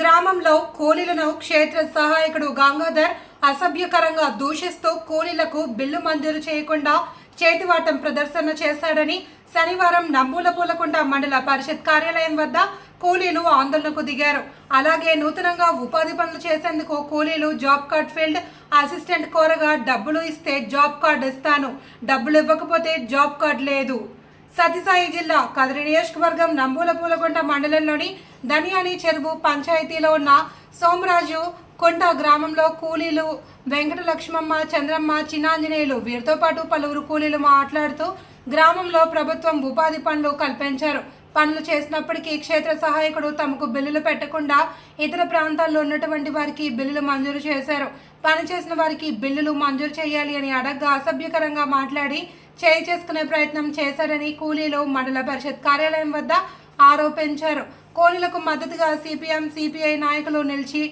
గ్రామంలో కూలీలను క్షేత్ర సహాయకుడు గంగాధర్ అసభ్యకరంగా దూషిస్తూ కూలీలకు బిల్లు మంజూరు చేయకుండా చేతివాటం ప్రదర్శన చేశాడని శనివారం నంబూలపూలకుంట మండల పరిషత్ కార్యాలయం వద్ద కూలీలు ఆందోళనకు దిగారు. అలాగే నూతనంగా ఉపాధి పనులు చేసేందుకు కూలీలు జాబ్ కార్డ్ ఫీల్డ్ అసిస్టెంట్ కోరగా డబ్బులు ఇస్తే జాబ్ కార్డు ఇస్తాను. డబ్బులు ఇవ్వకపోతే జాబ్ కార్డ్ లేదు. సత్యసాయి జిల్లా కదిరి నియోజకవర్గం నంబూల పూలగుంట మండలంలోని ధనియాని చెరువు పంచాయతీలో ఉన్న సోమరాజు కొండ గ్రామంలో కూలీలు వెంకట లక్ష్మమ్మ చంద్రమ్మ చిన్నాంజనేయులు వీరితో పాటు పలువురు కూలీలు మాట్లాడుతూ గ్రామంలో ప్రభుత్వం ఉపాధి పనులు కల్పించారు. పనులు చేసినప్పటికీ క్షేత్ర సహాయకుడు తమకు బిల్లులు పెట్టకుండా ఇతర ప్రాంతాల్లో ఉన్నటువంటి వారికి బిల్లులు మంజూరు చేశారు. పని చేసిన వారికి బిల్లులు మంజూరు చేయాలి అని అడగ్గా అసభ్యకరంగా మాట్లాడి చేయి చేసుకునే ప్రయత్నం చేశారని కూలీలు మండల పరిషత్ కార్యాలయం వద్ద ఆరోపించారు. కూలీలకు మద్దతుగా సిపిఎం సిపిఐ నాయకులు నిలిచి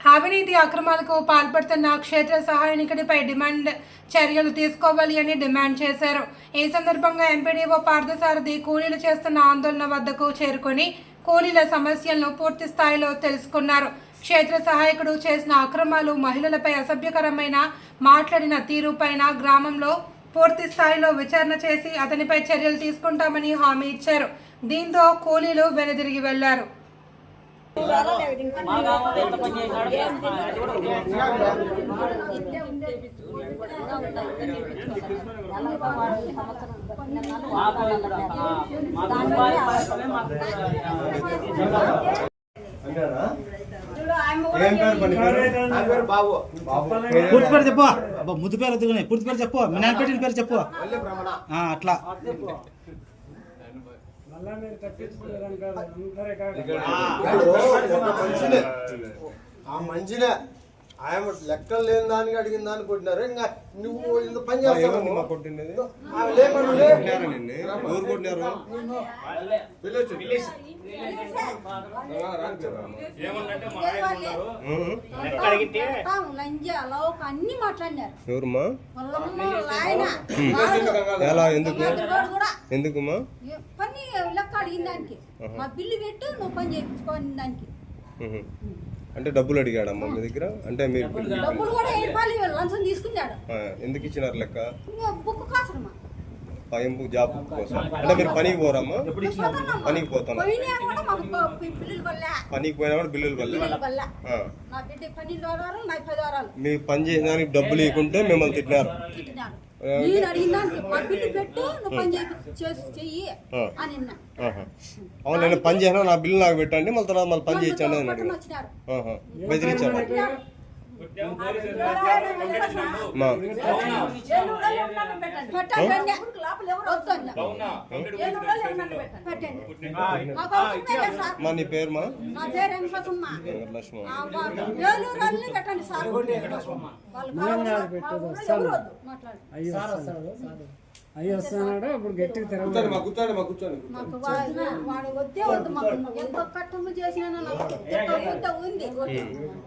అవినీతి అక్రమాలకు పాల్పడుతున్న క్షేత్ర సహాయనికుడిపై డిమాండ్ చర్యలు తీసుకోవాలి అని డిమాండ్ చేశారు. ఈ సందర్భంగా ఎంపీడీఓ పార్థసారథి కూలీలు చేస్తున్న ఆందోళన వద్దకు చేరుకొని కూలీల సమస్యలను పూర్తి స్థాయిలో తెలుసుకున్నారు. క్షేత్ర సహాయకుడు చేసిన అక్రమాలు మహిళలపై అసభ్యకరమైన మాట్లాడిన తీరుపైన గ్రామంలో పూర్తి స్థాయిలో విచారణ చేసి అతనిపై చర్యలు తీసుకుంటామని హామీ ఇచ్చారు. దీంతో కూలీలు వెనుదిరిగి వెళ్ళారు. అంటారా పూర్తి పేరు చెప్పు. అబ్బా ముద్దు పేరు వద్దుగానే. పూర్తి పేరు చెప్పు. మీ నాన్న పెట్టిన పేరు చెప్పు. వల్లి భ్రమణ. ఆ, అట్లా. ఇప్పుడు ఆయన లెక్కలు లేని దానికి అడిగిన దాన్ని కొట్టినారు. ఇంకా నువ్వు ఇంత పని చేస్తావు. కొట్టిండేది? అన్ని మాట్లాడినారు. ఎవరమ్మా? ఎలా? ఎందుకు? ఎందుకుమా పని లెక్క అడిగిన దానికి. మా బిల్లు పెట్టు నువ్వు పని చేయించుకోని దానికి. అంటే డబ్బులు అడిగాడమ్మా మీ దగ్గర? అంటే మీరు డబ్బులు కూడా ఏం పాలి లంచం తీసుకున్నాడు. ఆ, ఎందుకు ఇచ్చినారు లెక్క? ఇంకా బుక్ కాసరమ్మా పైంపు జాబ్ కోసం. అంటే మీరు పనికి పోరమ్మా? పనికి పోతాను. పోయినా కూడా మాకు ప- పి- బిల్లులు వల్ల. పనికి పోయినా కూడా బిల్లులు వల్ల. బిల్లుల వల్ల. ఆ. నా బిడ్డ పన్నెండు వారాలు నా పది వారాలు. మీ పని చేసిన దానికి డబ్బులు ఇవ్వకుంటే మిమ్మల్ని తిట్టినారు. నేను అడిగిన దానికి మా బిల్లు పెట్టు నువ్వు పని చేయి చేసి చెయ్యి ఆ. అని అన్నా ఆహా. అవును నేను పని చేసినా నా బిల్లు నాకు పెట్టండి మళ్ళీ తర్వాత మళ్ళీ పని చేయించండి అని అడిగాను. బెదిరించారు పెట్టినారు. మా నీ పేరు మా? నా పేరు వెంకటమ్మ. వెంకటలక్ష్మి ఆ వాళ్ళు ఏడు రోజులు పెట్టండి సార్. అయ్యి వస్తున్నాడు అప్పుడు గట్టిగా తిరగదు మా కూర్చోండి మా కూర్చోండి మాకు వాడు వాడు వద్దే వద్దు మాకు. ఎంతో కట్టము చేసినా నాకు ఎంతో బిడ్డ ఉంది.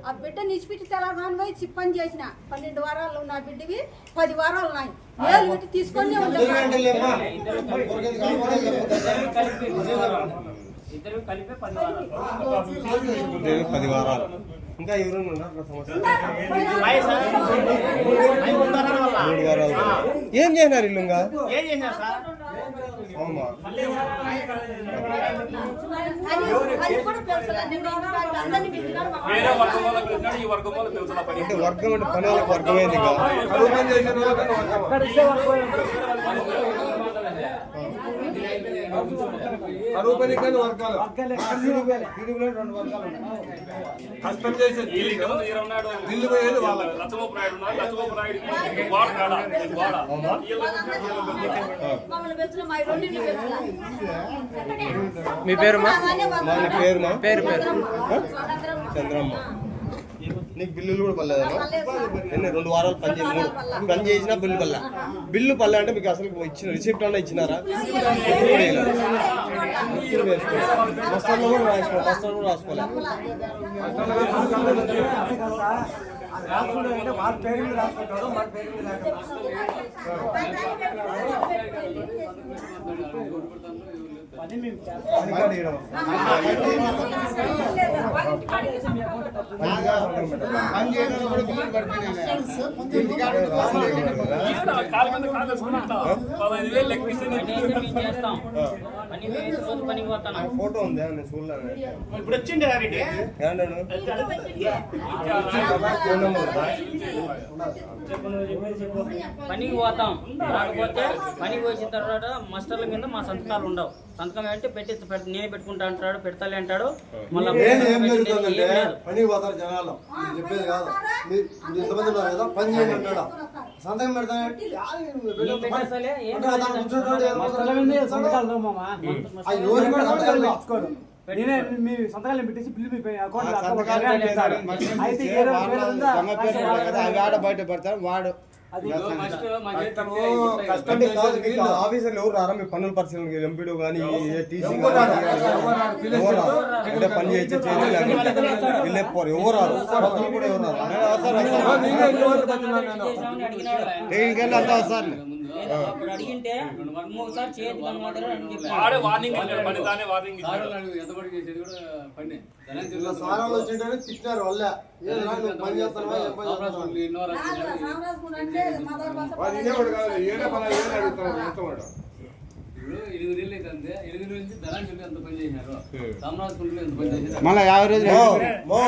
ఆ బిడ్డ నిచ్చిపెట్టి తెలంగాణ పోయి చి- పని చేసిన. పన్నెండు వారాలు నా బిడ్డవి పది వారాలు నాయి. ఏళ్ళు పెట్టి తీసుకొని కావాలి. ఇద్దరు కలిపి పది వారాలు. నేను పది వారాలు. ఇంకా ఎవరైనా ఏం చేసినారు ఇల్లు ఇంకా? అంటే వర్గం అంటే పని వాళ్ళకి వర్గమైంది ఇంకా? కష్టం చేసే పోయేది వాళ్ళ. నాయుడు నాయుడు వాడ కాడ? వాడ పిలిచిన మా పేరు మా మా నీ పేరు మా పేరు పేరు చంద్రమ్మ. నీకు బిల్లులు కూడా పర్లేదమ్మా ఎన్ని? రెండు వారాలు పని చేసి మూడు. పని చేసినా బిల్లు పల్లె బిల్లు పల్లె అంటే మీకు అసలు ఇచ్చిన రిసిప్ట్ అన్నా ఇచ్చినారా? ఎప్పుడు కూడా వేసుకోవాలి? బస్టాండ్లో కూడా రాసుకోవాలి బస్టాండ్ కూడా రాసుకోవాలి. అంటే వాళ్ళ పేరు మీద రాసుకుంటాడు మన పేరు మీద அங்கே ఫోటో ఉందా ఇప్పుడు వచ్చిండే? పనికి పోతాం. రాకపోతే పనికి వచ్చిన తర్వాత మాస్టర్ల మీద మా సంతకాలు ఉండవు. సంతకం అంటే పెట్టి పెట్- నేనే పెట్టుకుంటా అంటాడు పెడతాలే అంటాడు. మళ్ళీ పనికి పోతారు జనాలు. చెప్పేది కాదు. మీరు మీరు ఇంతమంది ఉన్నారు కదా పని చేయండి అంటాడు సంతకం. ఇచ్చుకోరు నేనే మీ సంతకాలు పెట్టేసి బిల్లు మీ అకౌంట్. అయితే బయట పెడతారు వాడు అది అంటే కాదు, మీకు ఆఫీసర్లు ఎవరు రారా మీ పన్నుల పరిశీలన ఎంపీడీ కానీ టీసీ అంటే పని చేయించే వెళ్ళిపోరు ఎవరు రారు పక్కన కూడా ఎవరు రారు అంతా లేదా అప్పుడు అడిగింటే ఇంకొకసారి చేతి కనబడరు అని చెప్పాడు వాడే వార్నింగ్ ఇచ్చాడు పని దానే వార్నింగ్ ఇచ్చాడు. ఇలా సారాలు వచ్చింటేనే తిట్టినారు వల్ల ఏది రా నువ్వు పని చేస్తావా ఏం పని చేస్తావా? సామరాజు అంటే మదర్ భాష వాడు ఇదేవాడు కాదు ఏడే పని ఏడే అడుగుతాడు మొత్తం ఎనిమిది ఏళ్ళు అయితే ఎనిమిది నుంచి ధనాన్ని ఎంత పని చేసినారు ఎంత పని చేసినారు మళ్ళీ యాభై రోజులు మో, మో.